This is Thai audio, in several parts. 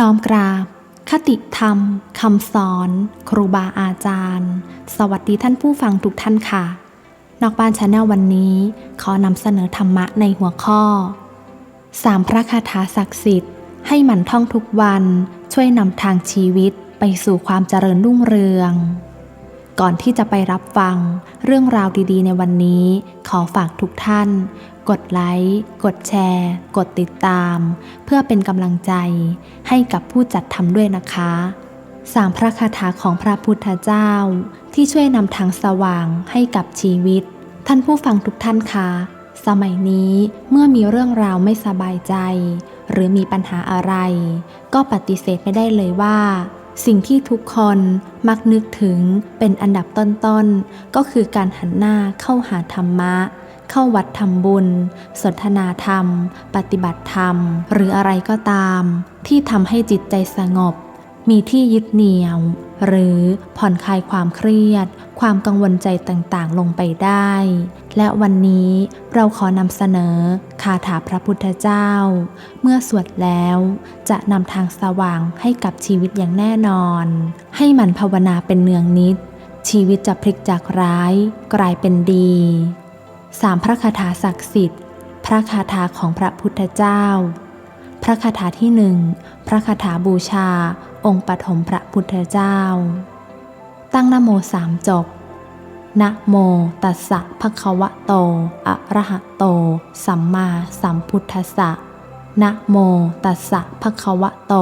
น้อมกราบ คติธรรมคำสอน ครูบาอาจารย์ สวัสดีท่านผู้ฟังทุกท่านค่ะ นอกบ้านชาแนลวันนี้ ขอนำเสนอธรรมะในหัวข้อสามพระคาถาศักดิ์สิทธิ์ให้หมั่นท่องทุกวันช่วยนำทางชีวิตไปสู่ความเจริญรุ่งเรือง ก่อนที่จะไปรับฟังเรื่องราวดีๆ ในวันนี้ ขอฝากทุกท่าน กดไลค์ กดแชร์ กดติดตาม เพื่อเป็นกำลังใจ ให้กับผู้จัดทำด้วยนะคะสามพระคาถาของพระพุทธเจ้า ที่ช่วยนำทางสว่างให้กับชีวิต ท่านผู้ฟังทุกท่านคะสมัยนี้เมื่อมีเรื่องราวไม่สบายใจ หรือมีปัญหาอะไร ก็ปฏิเสธไม่ได้เลยว่า สิ่งที่ทุกคนมักนึกถึงเป็นอันดับต้นๆ ก็คือการหันหน้าเข้าหาธรรมะ เข้าวัดทำบุญ สนทนาธรรม ปฏิบัติธรรม หรืออะไรก็ตาม ที่ทำให้จิตใจสงบ มีที่ยึดเหนี่ยว หรือผ่อนคลายความเครียด ความกังวลใจต่างๆ ลงไปได้ และวันนี้เราขอนำเสนอคาถาพระพุทธเจ้า เมื่อสวดแล้วจะนำทางสว่างให้กับชีวิตอย่างแน่นอน ให้มันภาวนาเป็นเนืองนิด ชีวิตจะพลิกจากร้ายกลายเป็นดีสามพระคาถาศักดิ์สิทธิ์ พระคาถาของพระพุทธเจ้า พระคาถาที่หนึ่งพระคาถาบูชา องค์ปฐมพระพุทธเจ้า ตั้งนโมสามจบนะโมตัสสะภะคะวะโต อะระหะโต สัมมาสัมพุทธัสสะนะโมตัสสะภะคะวะโต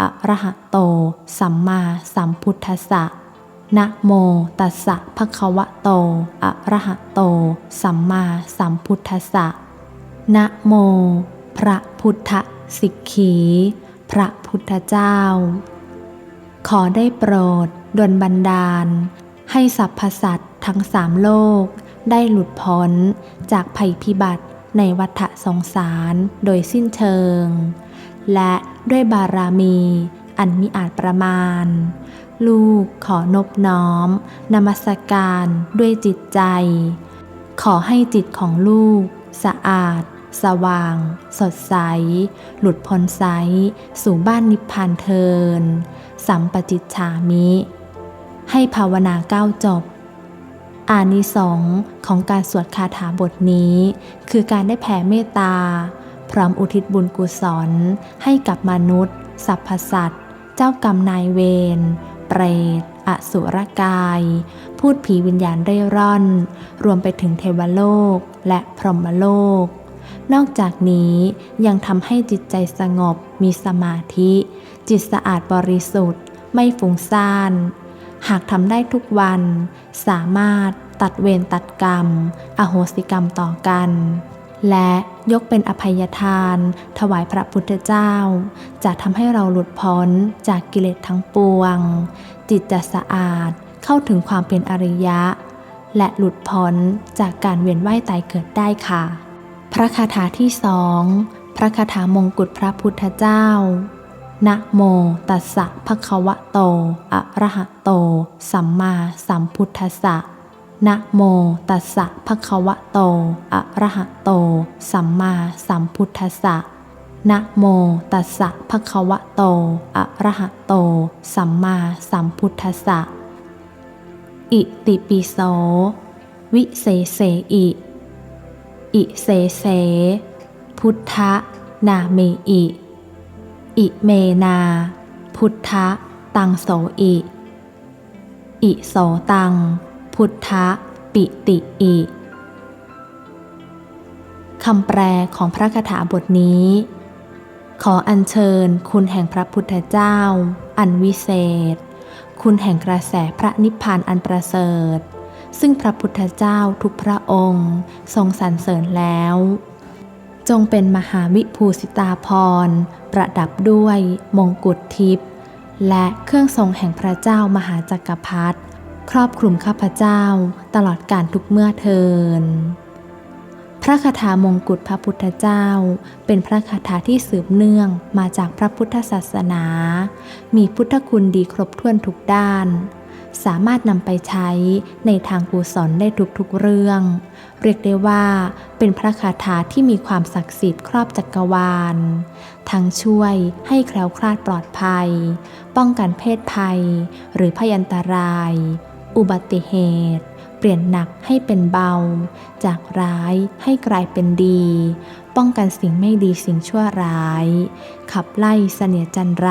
อะระหะโต สัมมาสัมพุทธัสสะนะโมตัสสะภะคะวะโต อะระหะโต สัมมาสัมพุทธัสสะนะโม พระพุทธสิกขี พระพุทธเจ้า ขอได้โปรด ดลบันดาล ให้สรรพสัตว์ทั้งสามโลก ได้หลุดพ้นจากภัยพิบัติในวัฏสงสารโดยสิ้นเชิง และด้วยบารมีอันมิอาจประมาณ ลูกขอนบน้อม นมัสการด้วยจิตใจ ขอให้จิตของลูก สะอาด สว่าง สดใส หลุดพ้นไซสู่บ้านนิพพานเทิน สัมปจิตฉามิ ให้ภาวนาเก้าจบ อานิสงของการสวดคาถาบทนี้ คือการได้แผ่เมตตา พร้อมอุทิศบุญกุศล ให้กับมนุษย์ สรรพสัตว์ เจ้ากรรมนายเวร เปรต อสุรกาย พูดผีวิญญาณเร่ร่อน รวมไปถึงเทวโลกและพรหมโลกนอกจากนี้ยังทำให้จิตใจสงบมีสมาธิ จิตสะอาดบริสุทธิ์ ไม่ฟุ้งซ่าน หากทำได้ทุกวัน สามารถตัดเวรตัดกรรม อโหสิกรรมต่อกัน และยกเป็นอภัยทาน ถวายพระพุทธเจ้า จะทำให้เราหลุดพ้นจากกิเลสทั้งปวง จิตจะสะอาดเข้าถึงความเป็นอริยะ และหลุดพ้นจากการเวียนว่ายตายเกิดได้ค่ะ พระคาถาที่สองพระคาถามงกุฎพระพุทธเจ้านะโมตัสสะภะคะวะโต อะระหะ โต สัมมาสัมพุทธัสสะนะโมตัสสะภะคะวะโต อะระหะโต สัมมาสัมพุทธัสสะนะโมตัสสะภะคะวะโต อะระหะโต สัมมาสัมพุทธัสสะ อิติปิโส วิเศษเสอิ อิเสเส พุทธะนาเมอิ อิเมนา พุทธะตังโสอิ อิโสตัง พุทธะปิติอิคำแปลของพระคาถาบทนี้ ขออัญเชิญคุณแห่งพระพุทธเจ้า อันวิเศษ คุณแห่งกระแสพระนิพพานอันประเสริฐ ซึ่งพระพุทธเจ้าทุกพระองค์ ทรงสรรเสริญแล้ว จงเป็นมหาวิภูสิตาพรประดับด้วยมงกุฎทิพย์ และเครื่องทรงแห่งพระเจ้ามหาจักรพรรดิครอบคลุมข้าพเจ้าตลอดการทุกเมื่อเทิน พระคาถามงกุฎพระพุทธเจ้า เป็นพระคาถาที่สืบเนื่องมาจากพระพุทธศาสนา มีพุทธคุณดีครบถ้วนทุกด้าน สามารถนำไปใช้ในทางกุศลได้ทุกๆเรื่อง เรียกได้ว่าเป็นพระคาถาที่มีความศักดิ์สิทธิ์ครอบจักรวาล ทั้งช่วยให้แคล้วคลาดปลอดภัย ป้องกันเพศภัย หรือพยันตราย อุบัติเหตุ เปลี่ยนหนักให้เป็นเบา จากร้ายให้กลายเป็นดี ป้องกันสิ่งไม่ดีสิ่งชั่วร้าย ขับไล่เสนียจันไร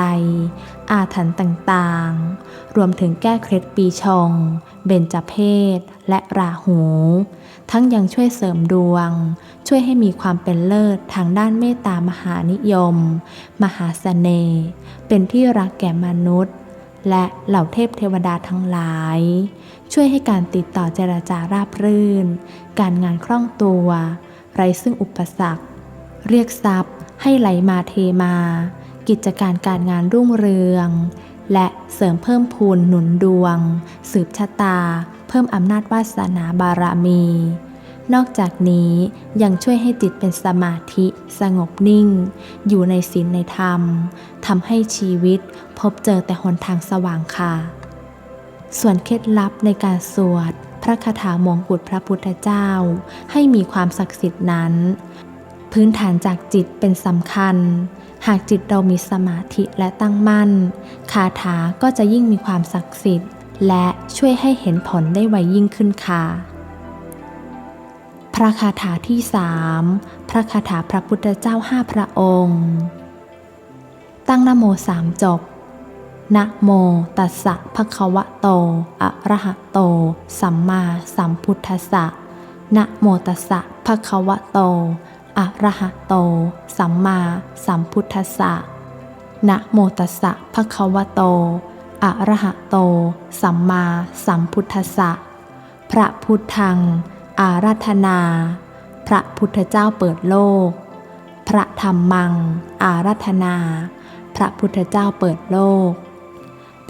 อาถรรพ์ต่างๆ รวมถึงแก้เคล็ดปีชง เบญจเพศและราหู ทั้งยังช่วยเสริมดวง ช่วยให้มีความเป็นเลิศทางด้านเมตตามหานิยม มหาเสน่ห์เป็นที่รักแก่มนุษย์ และเหล่าเทพเทวดาทั้งหลาย ช่วยให้การติดต่อเจรจาราบรื่น การงานคล่องตัว ไร้ซึ่งอุปสรรค เรียกทรัพย์ ให้ไหลมาเทมา กิจการการงานรุ่งเรือง และเสริมเพิ่มพูนหนุนดวง สืบชะตา พิ่มอำนาจวาสนาบารมี นอกจากนี้ยังช่วยให้จิตเป็นสมาธิสงบนิ่ง อยู่ในศีลในธรรมทำให้ชีวิตพบเจอแต่หนทางสว่างค่ะ ส่วนเคล็ดลับในการสวด พระคาถามงกุฎพระพุทธเจ้า ให้มีความศักดิ์สิทธิ์นั้น พื้นฐานจากจิตเป็นสำคัญหากจิตเรามีสมาธิและตั้งมั่น คาถาก็จะยิ่งมีความศักดิ์สิทธิ์ และช่วยให้เห็นผลได้ไวยิ่งขึ้นค่ะ พระคาถาที่สามพระคาถาพระพุทธเจ้าห้าพระองค์ ตั้งนโมสามจบนะโมตัสสะภะคะวะโต อะระหะโต สัมมาสัมพุทธัสสะนะโมตัสสะภะคะวะโต อะระหะโต สัมมาสัมพุทธัสสะนะโมตัสสะภะคะวะโต อะระหะโต สัมมาสัมพุทธัสสะ พระพุทธัง อาราธนา พระพุทธเจ้าเปิดโลก พระธรรมัง อาราธนา พระพุทธเจ้าเปิดโลก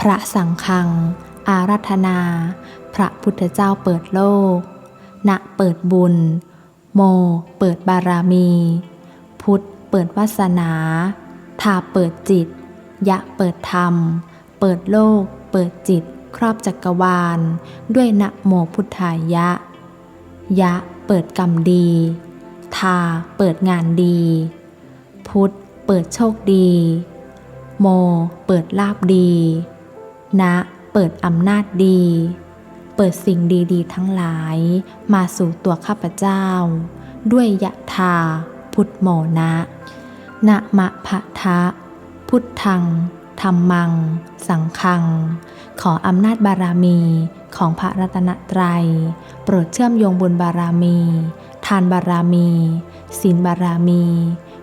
พระสังฆัง อาราธนา พระพุทธเจ้าเปิดโลก ณ เปิดบุญ โม เปิดบารมี พุทธ เปิดวาสนา ทาเปิดจิต ยะเปิดธรรม เปิดโลก เปิดจิต ครอบจักรวาล ด้วยนะโมพุทธายะ ยะเปิดกรรมดี ทาเปิดงานดี พุทธเปิดโชคดี โม เปิดลาบดี นะ เปิดอำนาจดี เปิดสิ่งดีๆ ทั้งหลาย มาสู่ตัวข้าพเจ้า ด้วยยะทา พุทธโมนะนะมะพะทะ พุทธัง ธรรมัง สังฆัง ขออำนาจบารมีของพระรัตนตรัย โปรดเชื่อมโยงบุญบารมี ทานบารมีศีลบารมี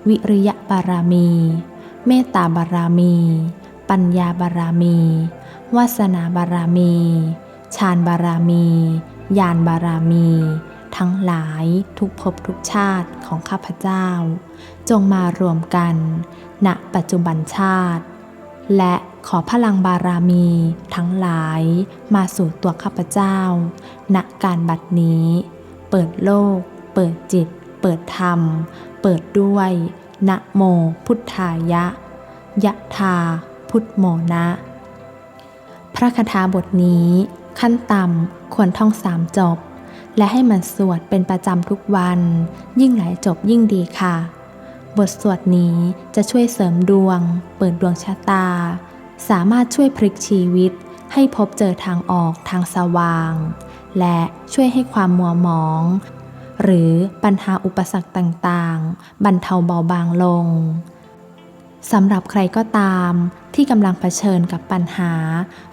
วิริยะบารมี เมตตาบารมี ปัญญาบารมี วาสนาบารมีฌานบารมีญาณบารมี ทั้งหลายทุกภพทุกชาติของข้าพเจ้า จงมารวมกัน ณปัจจุบันชาติ และขอพลังบารามีทั้งหลายมาสู่ตัวข้าพเจ้า ณ การบัดนี้ เปิดโลก เปิดจิต เปิดธรรม เปิดด้วย นะโมพุทธายะ ยะทาพุทธโมนะ พระคาถาบทนี้ขั้นต่ำควรท่องสามจบ และให้มันสวดเป็นประจำทุกวัน ยิ่งหลายจบยิ่งดีค่ะ บทสวดนี้จะช่วยเสริมดวง เปิดดวงชะตา สามารถช่วยพลิกชีวิต ให้พบเจอทางออกทางสว่าง และช่วยให้ความมัวหมอง หรือปัญหาอุปสรรคต่างๆ บรรเทาเบาบางลง สำหรับใครก็ตามที่กำลังเผชิญกับปัญหา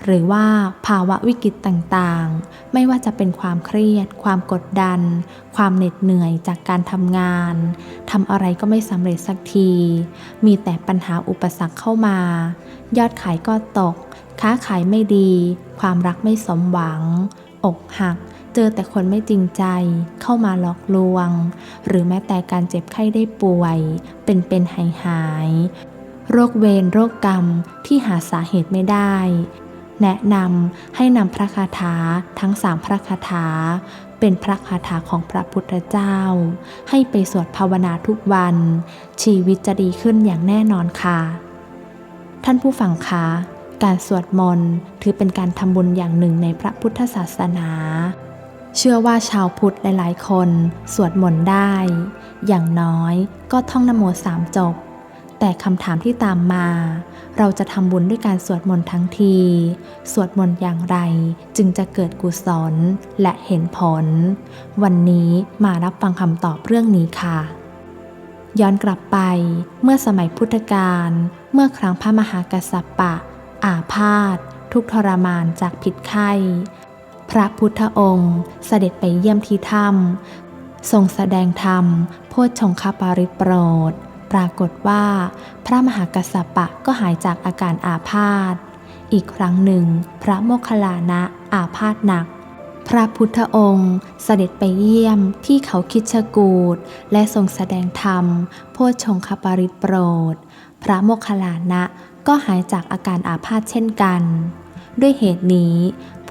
หรือว่าภาวะวิกฤตต่างๆ ไม่ว่าจะเป็นความเครียด ความกดดัน ความเหน็ดเหนื่อยจากการทำงานทำอะไรก็ไม่สำเร็จสักที มีแต่ปัญหาอุปสรรคเข้ามา ยอดขายก็ตก ค้าขายไม่ดี ความรักไม่สมหวัง อกหักเจอแต่คนไม่จริงใจเข้ามาหลอกลวง หรือแม้แต่การเจ็บไข้ได้ป่วย เป็นเป็นหายหาย โรคเวรโรคกรรมที่หาสาเหตุไม่ได้ แนะนำให้นำพระคาถาทั้งสามพระคาถา เป็นพระคาถาของพระพุทธเจ้า ให้ไปสวดภาวนาทุกวัน ชีวิตจะดีขึ้นอย่างแน่นอนค่ะ ท่านผู้ฟังคะการสวดมนต์ถือเป็นการทำบุญอย่างหนึ่งในพระพุทธศาสนา เชื่อว่าชาวพุทธหลาย ๆ คนสวดมนต์ได้ อย่างน้อยก็ท่องนโมสามจบ แต่คำถามที่ตามมา เราจะทำบุญด้วยการสวดมนต์ทั้งที สวดมนต์อย่างไร จึงจะเกิดกุศลและเห็นผล วันนี้มารับฟังคำตอบเรื่องนี้ค่ะ ย้อนกลับไป เมื่อสมัยพุทธกาลเมื่อครั้งพระมหากษัตริย์ปะ อาพาธทุกทรมานจากพิษไข้ พระพุทธองค์เสด็จไปเยี่ยมที่ถ้ำทรงแสดงธรรม โพชฌงคปาริโปรด ปรากฏว่า พระมหากษัตริย์ปะก็หายจากอาการอาพาธ อีกครั้งหนึ่ง พระโมคคัลลานะอาพาธหนัก พระพุทธองค์เสด็จไปเยี่ยมที่เขาคิชกูดและทรงแสดงธรรม โพชงคปริตโปรด พระโมคคัลลานะก็หายจากอาการอาพาธเช่นกัน ด้วยเหตุนี้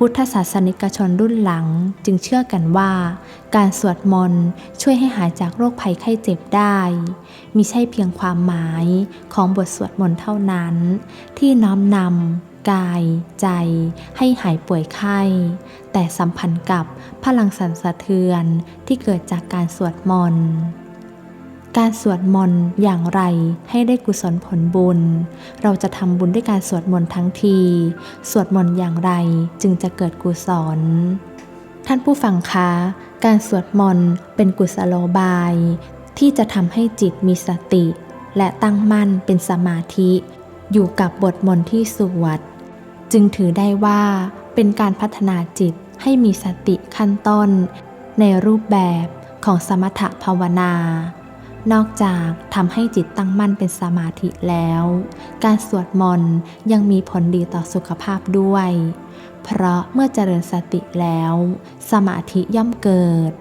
พุทธศาสนิกชนรุ่นหลังจึงเชื่อกันว่า การสวดมนต์ช่วยให้หายจากโรคภัยไข้เจ็บได้ มิใช่เพียงความหมายของบทสวดมนต์เท่านั้น ที่น้อมนำกาย ใจ ให้หายป่วยไข้ แต่สัมพันธ์กับพลังสั่นสะเทือนที่เกิดจากการสวดมนต์ การสวดมนต์อย่างไรให้ได้กุศลผลบุญ เราจะทำบุญด้วยการสวดมนต์ทั้งที สวดมนต์อย่างไรจึงจะเกิดกุศล ท่านผู้ฟังคะ การสวดมนต์เป็นกุศโลบาย ที่จะทำให้จิตมีสติ และตั้งมั่นเป็นสมาธิ อยู่กับบทมนต์ที่สวด จึงถือได้ว่าเป็นการพัฒนาจิตให้มีสติขั้นต้น ในรูปแบบของสมถภาวนา นอกจากทำให้จิตตั้งมั่นเป็นสมาธิแล้ว การสวดมนต์ยังมีผลดีต่อสุขภาพด้วย เพราะเมื่อเจริญสติแล้ว สมาธิย่อมเกิด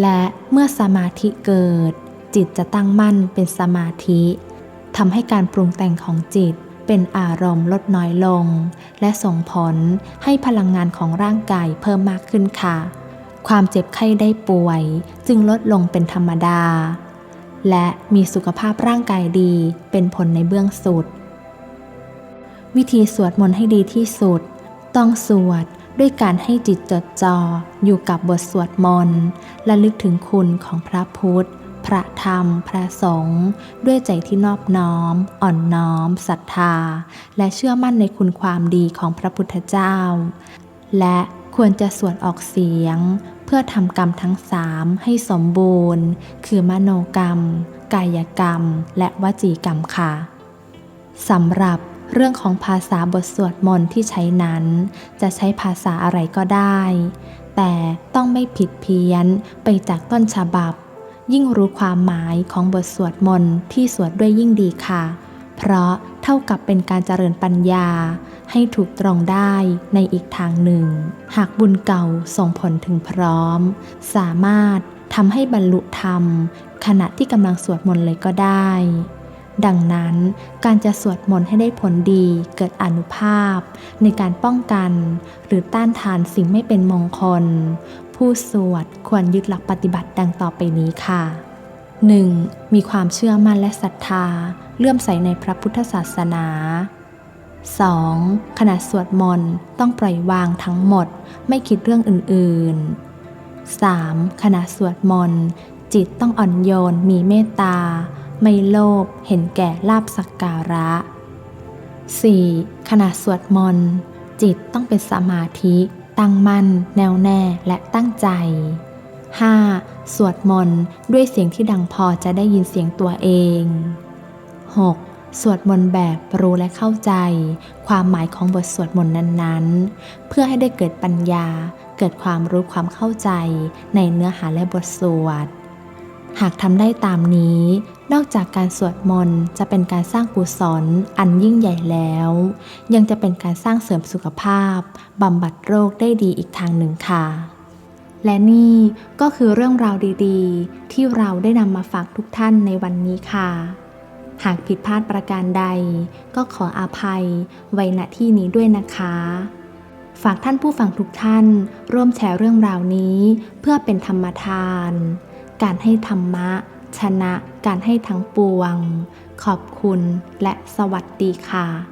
และเมื่อสมาธิเกิด จิตจะตั้งมั่นเป็นสมาธิทำให้การปรุงแต่งของจิตเป็นอารมณ์ลดน้อยลง และส่งผลให้พลังงานของร่างกายเพิ่มมากขึ้นค่ะ ความเจ็บไข้ได้ป่วย จึงลดลงเป็นธรรมดา และมีสุขภาพร่างกายดีเป็นผลในเบื้องสุด วิธีสวดมนต์ให้ดีที่สุด ต้องสวดด้วยการให้จิตจดจ่ออยู่กับบทสวดมนต์และลึกถึงคุณของพระพุทธ พระธรรม พระสงฆ์ด้วยใจที่นอบน้อม อ่อนน้อมศรัทธา และเชื่อมั่นในคุณความดีของพระพุทธเจ้า และควรจะสวดออกเสียง พื่อทำกรรมทั้งสามให้สมบูรณ์ คือมโนกรรม กายกรรม และวจีกรรมค่ะสำหรับเรื่องของภาษาบทสวดมนต์ที่ใช้นั้น จะใช้ภาษาอะไรก็ได้ แต่ต้องไม่ผิดเพี้ยนไปจากต้นฉบับ ยิ่งรู้ความหมายของบทสวดมนต์ที่สวดด้วยยิ่งดีค่ะ เพราะเท่ากับเป็นการเจริญปัญญา ให้ถูกตรงได้ในอีกทางหนึ่ง หากบุญเก่าส่งผลถึงพร้อม สามารถทำให้บรรลุธรรม ขณะที่กำลังสวดมนต์เลยก็ได้ ดังนั้นการจะสวดมนต์ให้ได้ผลดีเกิดอนุภาพ ในการป้องกัน หรือต้านทานสิ่งไม่เป็นมงคล ผู้สวดควรยึดหลักปฏิบัติดังต่อไปนี้ค่ะ 1. มีความเชื่อมั่นและศรัทธา เลื่อมใสในพระพุทธศาสนา 2. ขณะสวดมนต์ต้องปล่อยวางทั้งหมด ไม่คิดเรื่องอื่นๆ 3. ขณะสวดมนต์จิตต้องอ่อนโยนมีเมตตา ไม่โลภเห็นแก่ลาบสักการะ 4. ขณะสวดมนต์จิตต้องเป็นสมาธิ ตั้งมั่น แน่วแน่และตั้งใจ 5. สวดมนต์ด้วยเสียงที่ดังพอจะได้ยินเสียงตัวเอง 6. สวดมนต์แบบรู้และเข้าใจ ความหมายของบทสวดมนต์นั้นๆ เพื่อให้ได้เกิดปัญญา เกิดความรู้ความเข้าใจ ในเนื้อหาและบทสวด หากทำได้ตามนี้ นอกจากการสวดมนต์จะเป็นการสร้างกุศลอันยิ่งใหญ่แล้ว ยังจะเป็นการสร้างเสริมสุขภาพบำบัดโรคได้ดีอีกทางหนึ่งค่ะและนี่ก็คือเรื่องราวดี ๆ ที่เราได้นำมาฝากทุกท่านในวันนี้ค่ะ หากผิดพลาดประการใด ก็ขออาภัยไว้ณที่นี้ด้วยนะคะ ฝากท่านผู้ฟังทุกท่าน ร่วมแชร์เรื่องราวนี้ เพื่อเป็นธรรมทาน การให้ธรรมะ ชนะการให้ทั้งปวง ขอบคุณและสวัสดีค่ะ